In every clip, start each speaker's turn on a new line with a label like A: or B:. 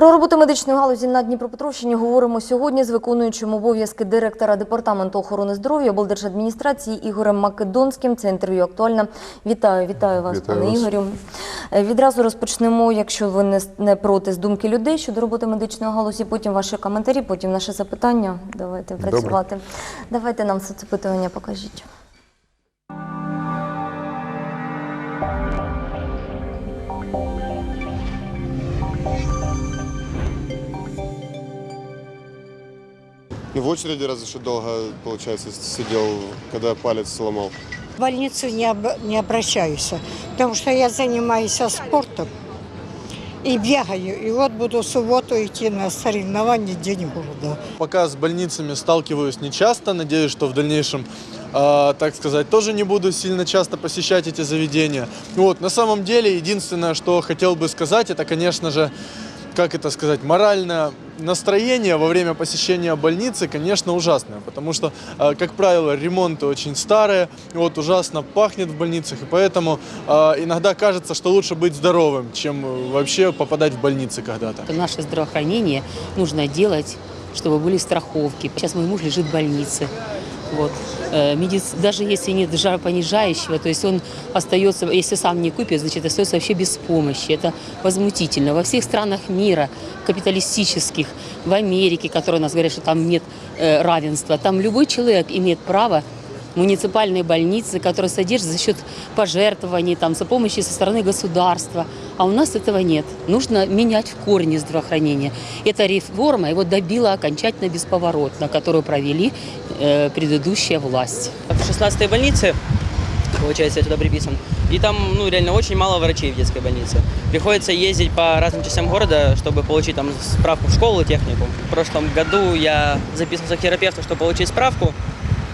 A: Про роботу медичної галузі на Дніпропетровщині говоримо сьогодні з виконуючим обов'язки директора департаменту охорони здоров'я облдержадміністрації Ігорем Македонським. Це інтерв'ю актуальне. Вітаю, вітаю вас,
B: Вітаю
A: пане
B: вас.
A: Ігорю. Е, Відразу розпочнемо, якщо ви не, не проти з думки людей щодо роботи медичної галузі. Потім ваші коментарі, потім наше запитання. Давайте
B: Добре.
A: працювати. Давайте нам соцопитування покажіть.
C: Ну, в очереди разве что долго, получается, сидел, когда палец сломал.
D: В больницу не, об- не обращаюсь, потому что я занимаюсь спортом и бегаю. И вот буду в субботу идти на соревнования День города.
E: Пока с больницами сталкиваюсь не часто, надеюсь, что в дальнейшем, э, так сказать, тоже не буду сильно часто посещать эти заведения. Вот, на самом деле, единственное, что хотел бы сказать, это, конечно же, как это сказать, моральное настроение во время посещения больницы, конечно, ужасное, потому что, э, как правило, ремонты очень старые, вот ужасно пахнет в больницах, и поэтому э, иногда кажется, что лучше быть здоровым, чем вообще попадать в больницы когда-то.
F: Наше здравоохранение нужно делать, чтобы были страховки. Сейчас мой муж лежит в больнице. Вот. Э, медиц- Даже если нет жаропонижающего, то есть он остается, если сам не купит, значит, остается вообще без помощи. Это возмутительно. Во всех странах мира, капиталистических, в Америке, которые у нас говорят, что там нет э, равенства, там любой человек имеет право муниципальные больницы, которые содержат за счет пожертвований, там, за помощи со стороны государства. А у нас этого нет. Нужно менять в корне здравоохранение. Эта реформа его добила окончательно бесповоротно, которую провели э, предыдущая власть.
G: в 16-й больнице, получается, я туда приписан. И там, ну, реально очень мало врачей в детской больнице. Приходится ездить по разным частям города, чтобы получить там справку в школу, технику. В прошлом году я записался к терапевту, чтобы получить справку.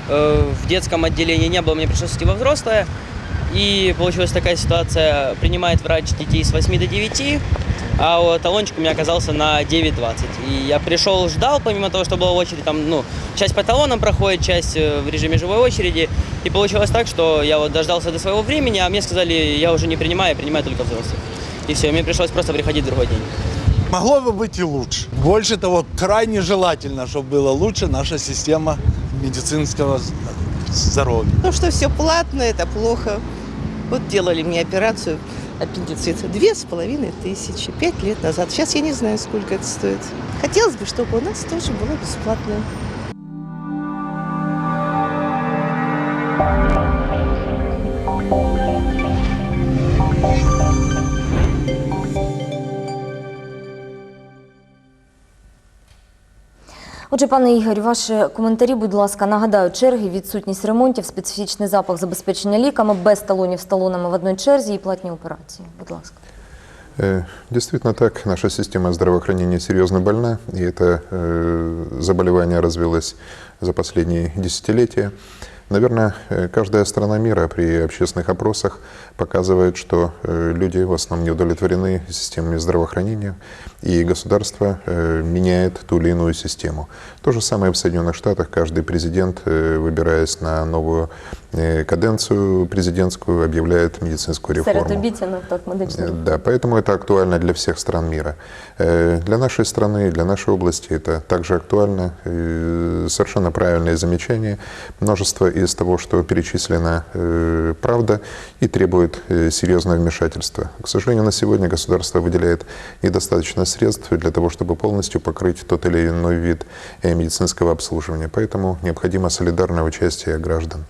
G: Э, В детском отделении не было, мне пришлось идти во взрослое. И получилась такая ситуация, принимает врач детей с 8 до 9, а вот талончик у меня оказался на 9.20. И я пришел, ждал, помимо того, что была очередь, там, ну, часть по талонам проходит, часть э, в режиме живой очереди. И получилось так, что я вот дождался до своего времени, а мне сказали, я уже не принимаю, я принимаю только взрослых. И все, мне пришлось просто приходить в другой день.
H: Могло бы быть и лучше. Больше того, крайне желательно, чтобы была лучше наша система медицинского здоровья.
I: То, что все платно, это плохо. Вот делали мне операцию аппендицита. Две с половиной тысячи. Пять лет назад. Сейчас я не знаю, сколько это стоит. Хотелось бы, чтобы у нас тоже было бесплатно.
A: Отже, пане Ігор, ваші коментарі, будь ласка, нагадаю, черги, відсутність ремонтів, специфічний запах забезпечення ліками, без талонів з талонами в одній черзі і платні операції. Будь ласка.
B: Э, Действительно так, наша система здравоохранения серьезно больна, и это э, заболевание развилось за последние десятилетия. Наверное, э, каждая страна мира при общественных опросах показывает, что э, люди в основном не удовлетворены системами здравоохранения, и государство э, меняет ту или иную систему. То же самое в Соединенных Штатах. Каждый президент, э, выбираясь на новую каденцию президентскую, объявляет медицинскую реформу. Э, Да, поэтому это актуально для всех стран мира. Для нашей страны, для нашей области это также актуально. Совершенно правильное замечание. Множество из того, что перечислено, правда и требует э, серьезного вмешательства. К сожалению, на сегодня государство выделяет недостаточно средств для того, чтобы полностью покрыть тот или иной вид э, медицинского обслуживания. Поэтому необходимо солидарное участие граждан.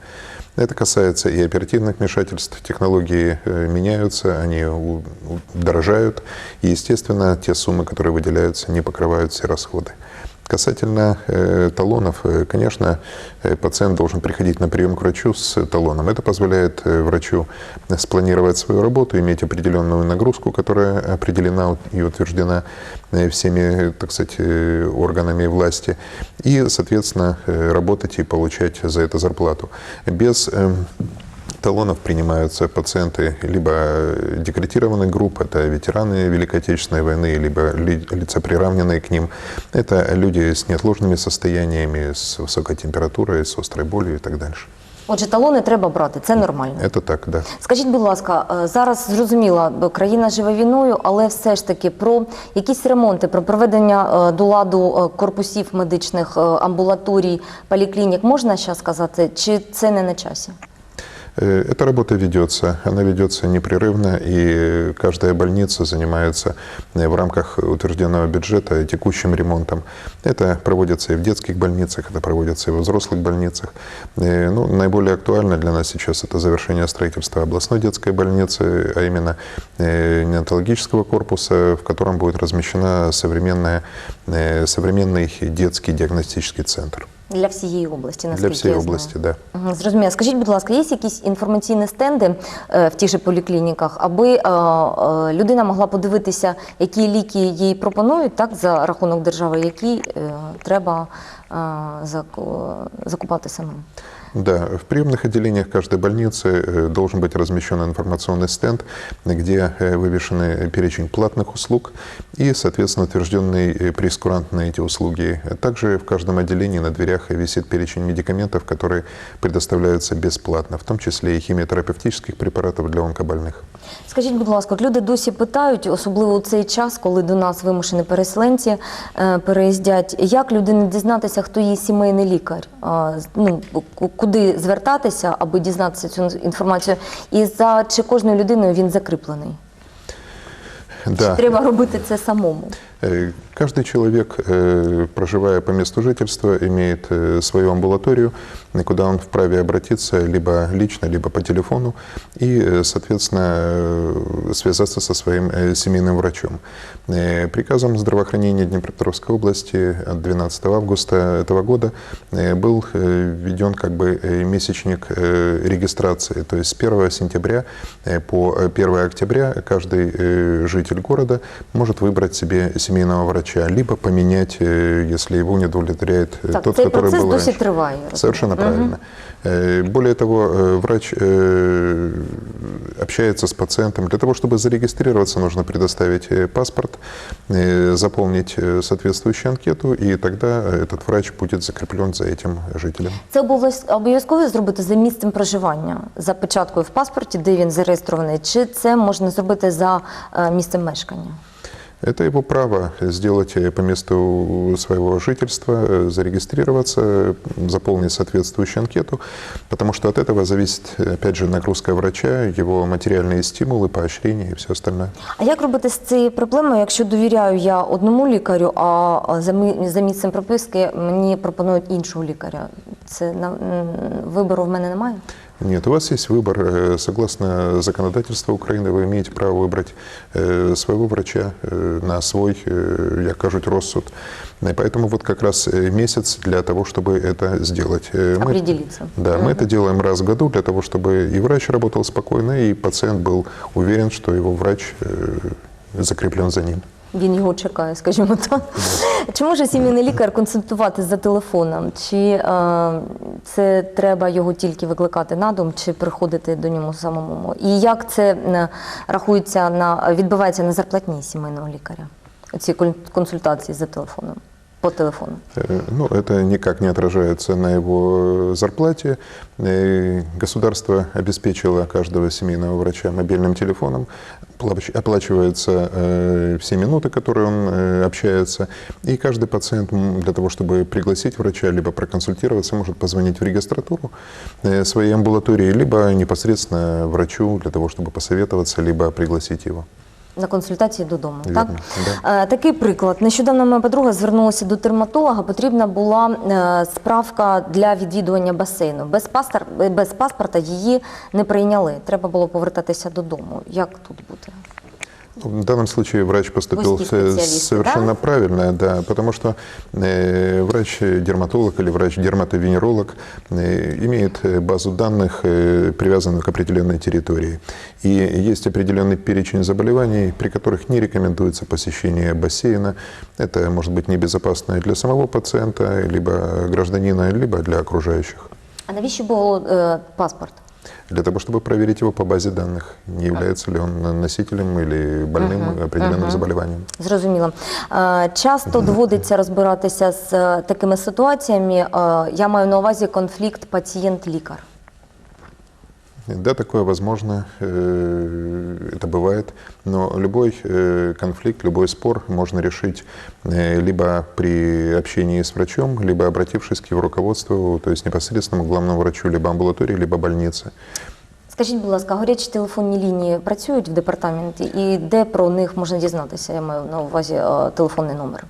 B: Это касается и оперативных вмешательств. Технологии э, меняются, они дорожают. И, естественно, те суммы, которые выделяются, не покрывают все расходы. Касательно э, талонов, э, конечно, э, пациент должен приходить на прием к врачу с талоном. Это позволяет врачу спланировать свою работу, иметь определенную нагрузку, которая определена и утверждена всеми, так сказать, органами власти, и, соответственно, работать и получать за это зарплату. Без эм, талонов принимаются пациенты либо э, декретированных групп, это ветераны Великой Отечественной войны, либо ли- лица, приравненные к ним. Это люди с неотложными состояниями, с высокой температурой, с острой болью и так дальше.
A: Отже, талони треба брати, це нормально.
B: Это так, да.
A: Скажіть, будь ласка, е, зараз зрозуміло, бо країна живе війною, але все ж таки про якісь ремонти, про проведення е, до ладу е, корпусів медичних е, амбулаторій, поліклінік можна ще сказати, чи це не на часі?
B: Э, Эта работа ведется, она ведется непрерывно, и каждая больница занимается э, в рамках утвержденного бюджета текущим ремонтом. Это проводится и в детских больницах, это проводится и в взрослых больницах. Э, Ну, наиболее актуально для нас сейчас это завершение строительства областной детской больницы, а именно неонатологического корпуса, в котором будет размещена современная, современный детский диагностический центр.
A: Для всієї області,
B: Для всієї
A: я знаю.
B: области, да.
A: Зрозуміло. Скажіть, будь ласка, є якісь інформаційні стенди е, в тих же поліклініках, аби е, е, людина могла подивитися, які ліки їй пропонують, так за рахунок держави, які е, треба е, закупати самим?
B: Да, в приемных отделениях каждой больницы э, должен быть размещен информационный стенд, где э, вывешены перечень платных услуг и, соответственно, утвержденный э, прейскурант на эти услуги. Также в каждом отделении на дверях висит перечень медикаментов, которые предоставляются бесплатно, в том числе и химиотерапевтических препаратов для онкобольных.
A: Скажіть, будь ласка, от люди досі питають, особливо у цей час, коли до нас вимушені переселенці е, переїздять, як людині дізнатися, хто її сімейний лікар? А, з- Ну, ку- куди звертатися, аби дізнатися цю інформацію? І за чи кожною людиною він закріплений?
B: Да.
A: Чи треба робити це самому?
B: Э, Каждый человек, э, проживая по месту жительства, имеет э, свою амбулаторию, куда он вправе обратиться либо лично, либо по телефону и, соответственно, связаться со своим семейным врачом. Приказом здравоохранения Днепропетровской области от 12 августа этого года был введен как бы месячник регистрации. То есть с 1 сентября по э, 1 октября каждый житель города может выбрать себе семейного врача, либо поменять, э, если его не удовлетворяет э,
A: Так,
B: тот,
A: цей
B: который
A: процес
B: был
A: досі
B: раньше.
A: триває. я
B: Совершенно
A: розумію. Мгм.
B: правильно. Э, Более того, э, врач э, общается с пациентом. Для того, чтобы зарегистрироваться, нужно предоставить э, паспорт, э, заполнить э, соответствующую анкету, и тогда э, этот врач будет закреплен за этим жителем.
A: Це обов'яз- обов'язково зробити за місцем проживання, за печаткою в паспорті, де він зареєстрований, чи це можна зробити за е, місцем мешкання?
B: Это его право сделать э, по месту своего жительства, э, зарегистрироваться, э, заполнить соответствующую анкету, потому что от этого зависит, э, опять же, нагрузка врача, его материальные стимулы, поощрения и все остальное.
A: А як робити з цією проблемою, якщо довіряю я одному лікарю, а за мі- за місцем прописки мені пропонують іншого лікаря? Це на м, вибору в мене немає?
B: Нет, у вас есть выбор. Э, Согласно законодательству Украины, вы имеете право выбрать э, своего врача э, на свой, як кажуть, розсуд. И Поэтому вот как раз месяц для того, чтобы это сделать. Мы-
A: Определиться.
B: Да, мы это делаем раз в году для того, чтобы и врач работал спокойно, и пациент был уверен, что его врач закреплен за ним.
A: Він його чекає, скажімо так. Чи може сімейний лікар консультувати за телефоном? Чи е, це треба його тільки викликати на дом, чи приходити до нього самому? І як це е, рахується на відбувається на зарплатні сімейного лікаря? Ці кон- консультації за телефоном по телефону?
B: Э, Ну, это никак не отражается на его э, зарплате. Э, Государство обеспечило каждого семейного врача мобильным телефоном, Оплач- оплачиваются э, все минуты, которые он общается, и каждый пациент для того, чтобы пригласить врача, либо проконсультироваться, может позвонить в регистратуру своей амбулатории, либо непосредственно врачу для того, чтобы посоветоваться, либо пригласить его.
A: На консультації додому,
B: Вірно,
A: так?
B: да.
A: Е, Такий приклад. Нещодавно моя подруга звернулася до терматолога. Потрібна була е, справка для відвідування басейну. Без, пастор, без паспорта її не прийняли. Треба було повертатися додому. Як тут бути?
B: В данном случае врач поступил э, совершенно
A: да?
B: правильно, да, потому что э, врач-дерматолог или врач-дерматовенеролог э, имеет э, базу данных, э, привязанную к определенной территории. И есть определенный перечень заболеваний, при которых не рекомендуется посещение бассейна. Это может быть небезопасно для самого пациента, либо гражданина, либо для окружающих.
A: А навіщо було е, паспорт?
B: Для того, чтобы проверить его по базе данных, не является ли он носителем или больным определенным заболеванием.
A: Зрозуміло. Е, Часто доводиться розбиратися з е, такими ситуаціями. Е, Я маю на увазі конфлікт пацієнт-лікар.
B: Да, такое возможно, э, это бывает, но любой э, конфликт, любой спор можно решить э, либо при общении с врачом, либо обратившись к его руководству, то есть непосредственно к главному врачу либо амбулатории, либо больницы.
A: Скажіть, будь ласка, гарячі телефонні лінії працюють в департаменті і де про них можна дізнатися? Я маю на увазі е, телефонний номер.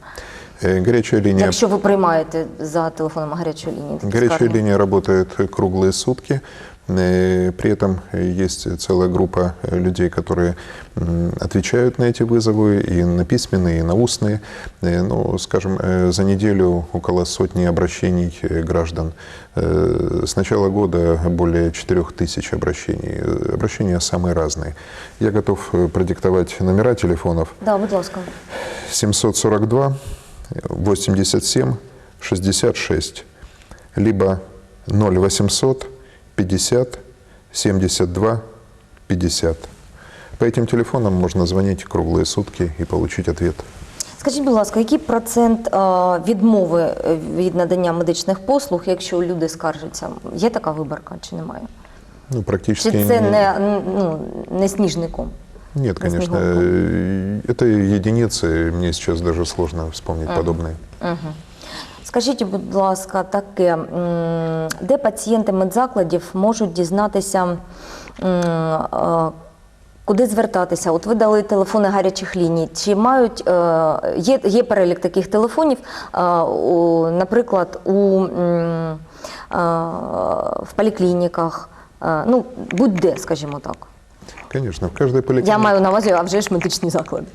B: Э, Горячая линия
A: Якщо ви приймаєте за телефоном гарячої лінії, такі
B: Горячая
A: скарги.
B: линия работает круглые сутки. Э, При этом есть целая группа э, людей, которые отвечают на эти вызовы и на письменные, и на устные. Э, Ну, скажем, э, за неделю около сотни обращений э, граждан. Э, С начала года более 4 тысяч обращений. Э, Обращения самые разные. Я готов э, продиктовать номера телефонов.
A: Да, будь ласка.
B: 742 87 66, либо 0800 50 72 50. По этим телефонам можно звонить круглые сутки и получить ответ.
A: Скажіть, будь ласка, який процент е, відмови е, від надання медичних послуг, якщо люди скаржаться? Є така виборка чи немає?
B: Ну,
A: Чи
B: практически...
A: це не, ну, не сніжний ком?
B: Нет,
A: на
B: конечно.
A: снеговом
B: э, Это единицы, мне сейчас даже сложно вспомнить подобные.
A: Скажіть, будь ласка, таке, де пацієнти медзакладів можуть дізнатися, куди звертатися? От ви дали телефони гарячих ліній. Чи мають е, є, є перелік таких телефонів, наприклад, у в поліклініках, е, ну будь-де, скажімо так.
B: Конечно, в каждой поликлинике...
A: Я маю на увазі, а вже ж медичні заклади.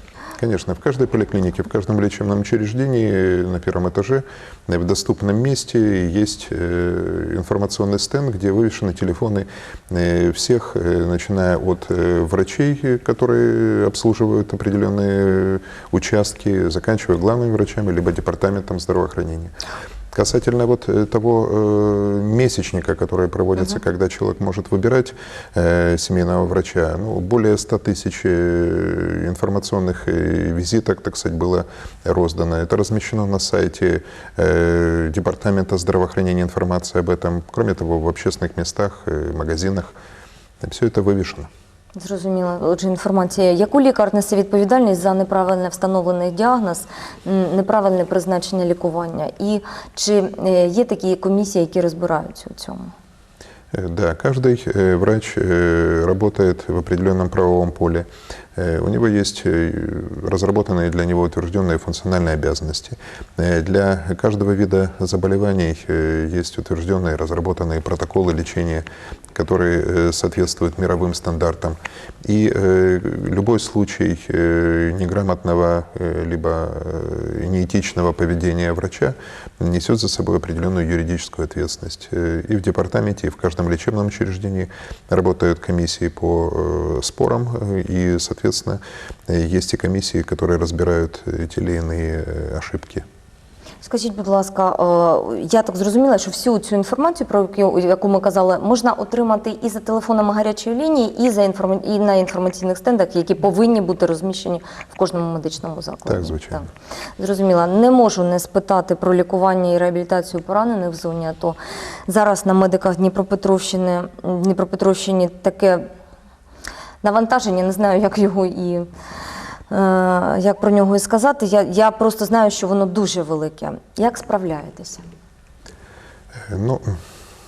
B: Конечно, в каждой поликлинике, в каждом лечебном учреждении на первом этаже э, в доступном месте есть э, информационный стенд, где вывешены телефоны э, всех, начиная от врачей, которые обслуживают определенные участки, заканчивая главными врачами, либо департаментом здравоохранения. Касательно вот э, того э, месячника, который проводится, когда человек может выбирать э, семейного врача, ну, более 100 тысяч э, информационных э, визиток, так сказать, было роздано. Это размещено на сайте э, Департамента здравоохранения информация об этом. Кроме того, в общественных местах, э, магазинах все это вывешено.
A: Зрозуміло. Отже, інформація. Яку лікар несе відповідальність за неправильно встановлений діагноз, м, неправильне призначення лікування? І чи е, є такі комісії, які розбираються у цьому?
B: Э, Да, каждый э, врач э, работает в определенном правовом поле. Э, У него есть э, разработанные для него утвержденные функциональные обязанности. Э, Для каждого вида заболеваний есть утвержденные, разработанные протоколы лечения, которые соответствуют мировым стандартам. И любой случай неграмотного либо неэтичного поведения врача несет за собой определенную юридическую ответственность. И в департаменте, и в каждом лечебном учреждении работают комиссии по спорам, и, соответственно, э, есть и комиссии, которые разбирают э, те или иные э, ошибки.
A: Скажіть, будь ласка, е, я так зрозуміла, що всю цю інформацію, про яку, яку ми казали, можна отримати і за телефонами гарячої лінії, і за інформа... і на інформаційних стендах, які повинні бути розміщені в кожному медичному закладі.
B: Так, звичайно.
A: Так. Зрозуміла. Не можу не спитати про лікування і реабілітацію поранених в зоні АТО. Зараз на медиках Дніпропетровщини, Дніпропетровщині таке навантаження, не знаю, як його і. е, Як про нього і сказати, я, я просто знаю, що воно дуже велике. Як справляєтеся?
B: Э, Ну,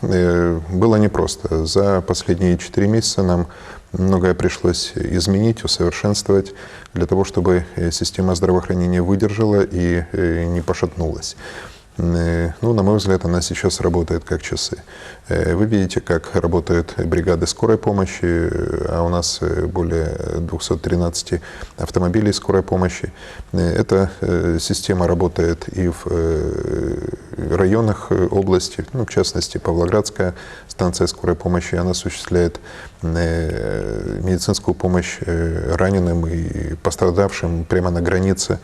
B: э, было непросто. За последние четыре месяца нам многое пришлось изменить, усовершенствовать для того, чтобы э, система здравоохранения выдержала и э, не пошатнулась. Э, Ну, на мой взгляд, она сейчас работает как часы. Э, Вы видите, как работают бригады скорой помощи, э, а у нас более 213 автомобилей скорой помощи. Эта система работает и в районах области, ну, в частности, Павлоградская станция скорой помощи, она осуществляет медицинскую помощь э, раненым и пострадавшим прямо на границе,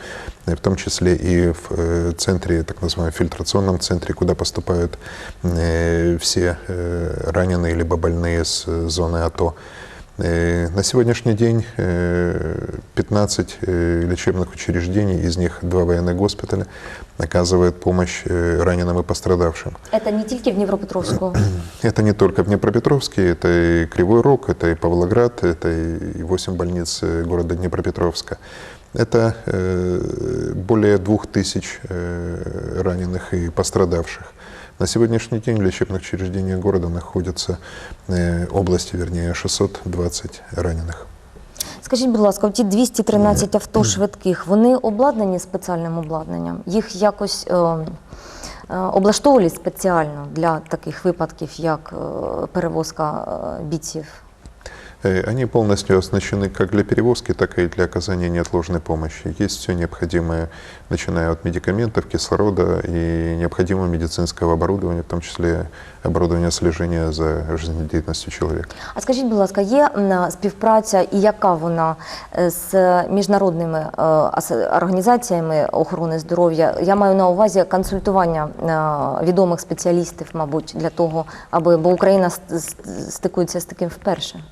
B: э, в том числе и в э, центре, так называемом фильтрационном центре, куда поступают э, все э, раненые либо больные с э, зоны АТО. Э, На сегодняшний день э, 15 э, лечебных учреждений, из них два военных госпиталя, оказывают помощь э, раненым и пострадавшим.
A: Це не тільки в Дніпропетровську.
B: Это не только в Днепропетровске, это и Кривой Рог, это и Павлоград, это и 8 больниц э, города Днепропетровска. Это э, более двух тысяч э, раненых и пострадавших. На сегодняшний день в лечебных учреждениях города находятся, э, области, вернее, 620 раненых.
A: Скажіть, будь ласка, ті 213 авто швидких, вони обладнані спеціальним обладнанням? Їх якось е, е, облаштовували спеціально для таких випадків, як е, перевозка е, бійців?
B: Э, Они полностью оснащены как для перевозки, так и для оказания неотложной помощи. Есть все необходимое, начиная от медикаментов, кислорода и необходимого медицинского оборудования, в том числе оборудования слежения за жизнедеятельностью человека.
A: А скажіть, будь ласка, є м, співпраця і яка вона е, з міжнародними е, ас- організаціями охорони здоров'я? Я маю на увазі консультування е, відомих спеціалістів, мабуть, для того, аби бо Україна с- с- стикується з таким вперше.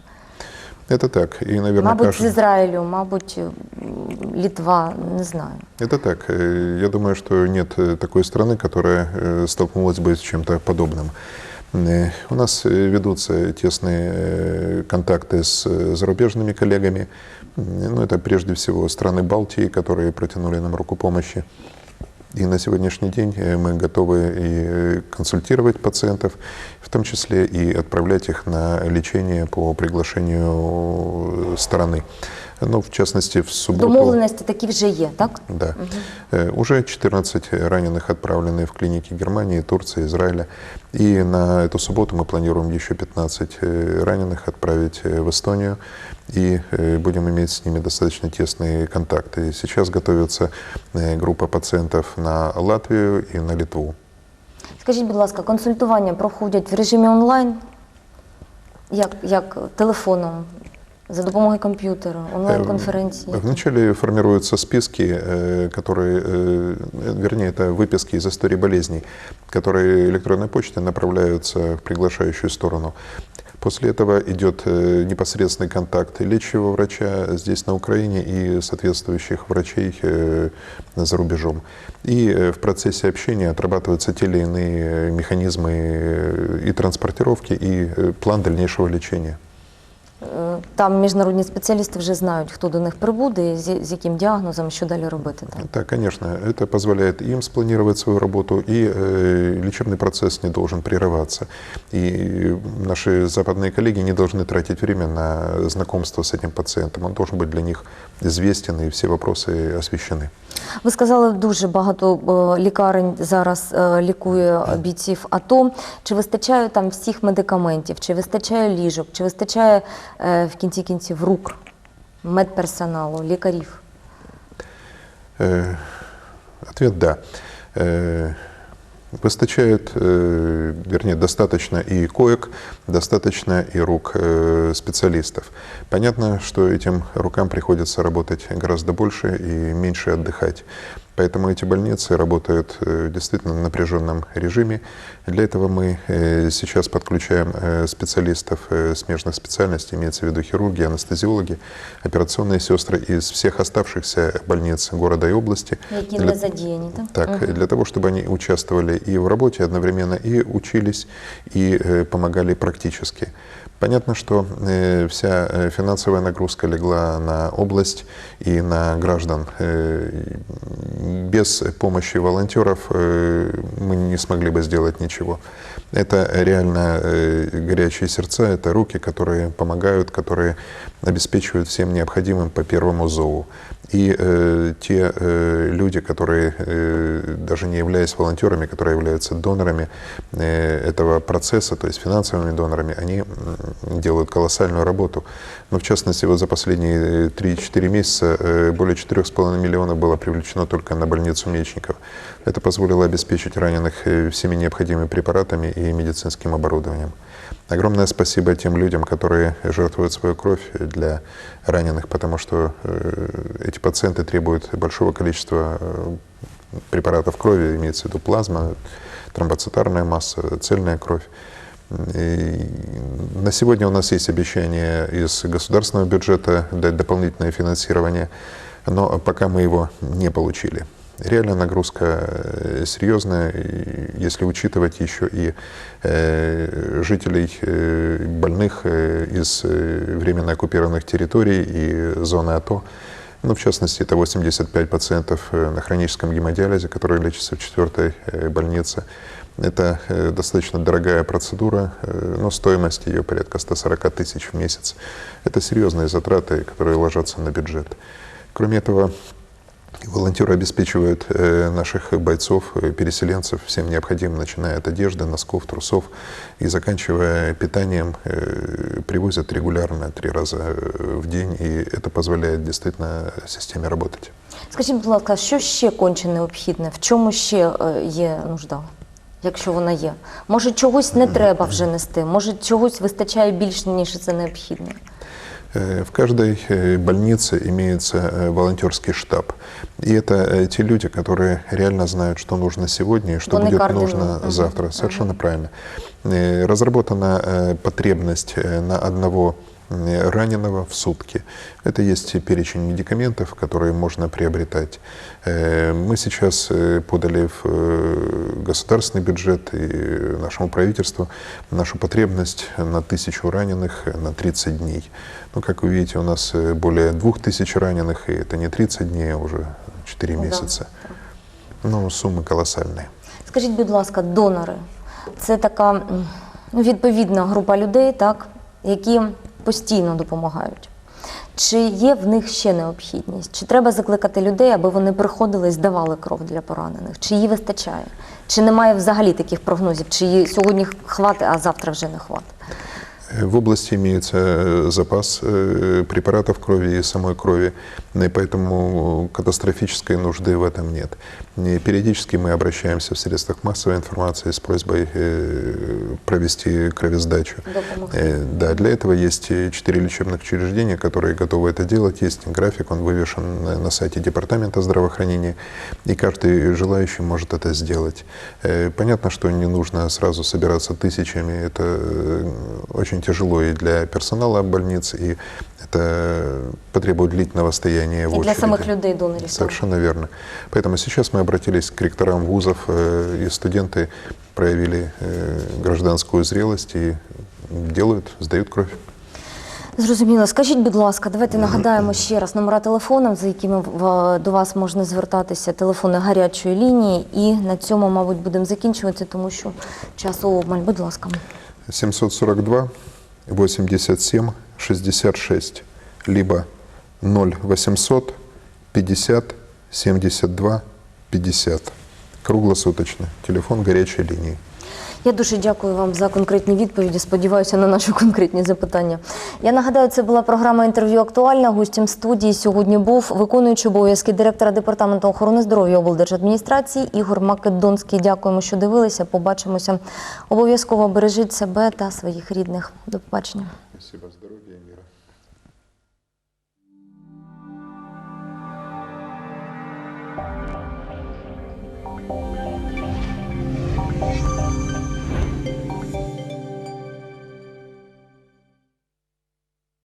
B: Это так. И, наверное,
A: Мабуть, з
B: каждый-
A: Ізраїлю, мабуть, м, Літва, не знаю.
B: Это так. Э, Я думаю, что нет э, такой страны, которая э, столкнулась бы с чем-то подобным. Э, У нас э, ведутся тесные э, контакты с э, зарубежными коллегами. М, Ну, это прежде всего страны Балтии, которые протянули нам руку помощи. И на сегодняшний день э, мы готовы и э, консультировать пациентов, в том числе и отправлять их на лечение по приглашению э, стороны. Ну, в частности, в субботу...
A: Домовленості такі вже є, так?
B: Да. Э, Уже 14 раненых отправлены в клиники Германии, Турции, Израиля. И на эту субботу мы планируем еще 15 э, раненых отправить э, в Эстонию. И э, будем иметь с ними достаточно тесные контакты. Сейчас готовится э, группа пациентов на Латвию и на Литву.
A: Скажіть, будь ласка, консультування проходять в режимі онлайн? Як, як телефоном, За допомогою комп'ютера, онлайн-конференції?
B: Э, Вначале формируются списки, которые, вернее, это выписки из истории болезней, которые электронной почтой направляются в приглашающую сторону. После этого идет э, непосредственный контакт лечащего врача здесь на Украине и соответствующих врачей э, за рубежом. И э, в процессе общения отрабатываются те или иные механизмы и транспортировки, и план дальнейшего лечения.
A: Е, Там міжнародні спеціалісти вже знають, хто до них прибуде, і з, з яким діагнозом, що далі робити. Так?
B: Да, конечно, это позволяет им спланировать свою работу, и э, лечебный процесс не должен прерываться. И наши западные коллеги не должны тратить время на знакомство с этим пациентом. Он должен быть для них известен, и все вопросы освещены.
A: Ви сказали, дуже багато е, лікарень зараз е, лікує бійців АТО. Чи вистачає там всіх медикаментів, чи вистачає ліжок, чи вистачає е, в кінці кінців рук, медперсоналу, лікарів?
B: Ответ «да». Выстачает, вернее, достаточно и коек, достаточно и рук специалистов. Понятно, что этим рукам приходится работать гораздо больше и меньше отдыхать. Поэтому эти больницы работают э, действительно в напряженном режиме. Для этого мы э, сейчас подключаем э, специалистов э, смежных специальностей, имеется в виду хирурги, анестезиологи, операционные сестры из всех оставшихся больниц города и области.
A: Які
B: Для-
A: не задіяні, так?
B: так, для того, чтобы они участвовали и в работе одновременно, и учились, и э, помогали практически. Понятно, что э, вся э, финансовая нагрузка легла на область и на граждан. Э, без помощи волонтеров мы не смогли бы сделать ничего. Это реально горячие сердца, это руки, которые помогают, которые обеспечивают всем необходимым по первому зову. И э, те э, люди, которые, э, даже не являясь волонтерами, которые являются донорами э, этого процесса, то есть финансовыми донорами, они делают колоссальную работу. Но в частности, вот за последние э, 3-4 месяца э, более 4,5 миллионов было привлечено только на больницу Мечников. Это позволило обеспечить раненых э, всеми необходимыми препаратами и медицинским оборудованием. Огромное спасибо тем людям, которые жертвуют свою кровь для раненых, потому что э, эти пациенты требуют большого количества э, препаратов крови, имеется в виду плазма, тромбоцитарная масса, цельная кровь. И на сегодня у нас есть обещание из государственного бюджета дать дополнительное финансирование, но пока мы его не получили. Реальная нагрузка э, серьезная, если учитывать еще и э, жителей э, больных из временно оккупированных территорий и зоны АТО, ну, в частности, это 85 пациентов на хроническом гемодиализе, которые лечатся в четвертой больнице. Это достаточно дорогая процедура, но стоимость ее порядка 140 тысяч в месяц. Это серьезные затраты, которые ложатся на бюджет. Кроме этого, волонтеры обеспечивают э, наших бойцов, э, переселенцев всем необходимым, начиная от одежды, носков, трусов и заканчивая питанием, э, привозят регулярно три раза э, в день, и это позволяет действительно системе работать.
A: Скажіть, будь ласка, що ще конче необхідне? В чому ще е, є нужда? Якщо вона є, може чогось не треба вже нести, може чогось вистачає більш ніж це необхідне.
B: Э, В каждой э, больнице имеется э, волонтерский штаб. И это те люди, которые реально знают, что нужно сегодня и что
A: Вони
B: будет
A: координуют.
B: нужно завтра. Совершенно правильно. Разработана потребность на одного раненого в сутки. Это есть перечень медикаментов, которые можно приобретать. Э, Мы сейчас э, подали в э, государственный бюджет и нашему правительству нашу потребность на тысячу раненых э, на 30 дней. Ну, как вы видите, у нас э, более двух тысяч раненых, и это не 30 дней, а уже 4
A: Ну да,
B: месяца. Ну, суммы колоссальные.
A: Скажіть, будь ласка, донори це така м, ну, відповідна група людей, так, які постійно допомагають. Чи є в них ще необхідність? Чи треба закликати людей, аби вони приходили і здавали кров для поранених? Чи її вистачає? Чи немає взагалі таких прогнозів? Чи її сьогодні хватить, а завтра вже не хватить?
B: В области имеется э, запас э, препаратов крови и самой крови, и поэтому катастрофической нужды в этом нет. И периодически мы обращаемся в средствах массовой информации с просьбой э, провести кровесдачу. Да, для этого есть четыре лечебных учреждения, которые готовы это делать. Есть график, он вывешен на- сайте Департамента здравоохранения, и каждый желающий может это сделать. Понятно, что не нужно сразу собираться тысячами, это э, очень тяжело и для персонала больниц, и это потребует длительного стояния в
A: І для
B: очереди.
A: самих людей донорів. так?
B: Совершенно верно. Поэтому сейчас мы обратились к ректорам вузов, э, и студенты проявили э, гражданскую зрелость и делают, сдают кровь.
A: Зрозуміло. Скажіть, будь ласка, давайте нагадаємо ще раз номера телефону, за якими в- до вас можна звертатися, телефони гарячої лінії. І на цьому, мабуть, будемо закінчувати, тому що часу обмаль. Будь ласка.
B: 742 87 66, либо 0800 50 72 50. Круглосуточно. Телефон горячей линии.
A: Я дуже дякую вам за конкретні відповіді. Сподіваюся на наші конкретні запитання. Я нагадаю, це була програма інтерв'ю актуальна. Гостем студії сьогодні був виконуючий обов'язки директора департаменту охорони здоров'я облдержадміністрації Ігор Македонський. Дякуємо, що дивилися. Побачимося. Обов'язково бережіть себе та своїх рідних. До побачення.
B: Спасибо, мира.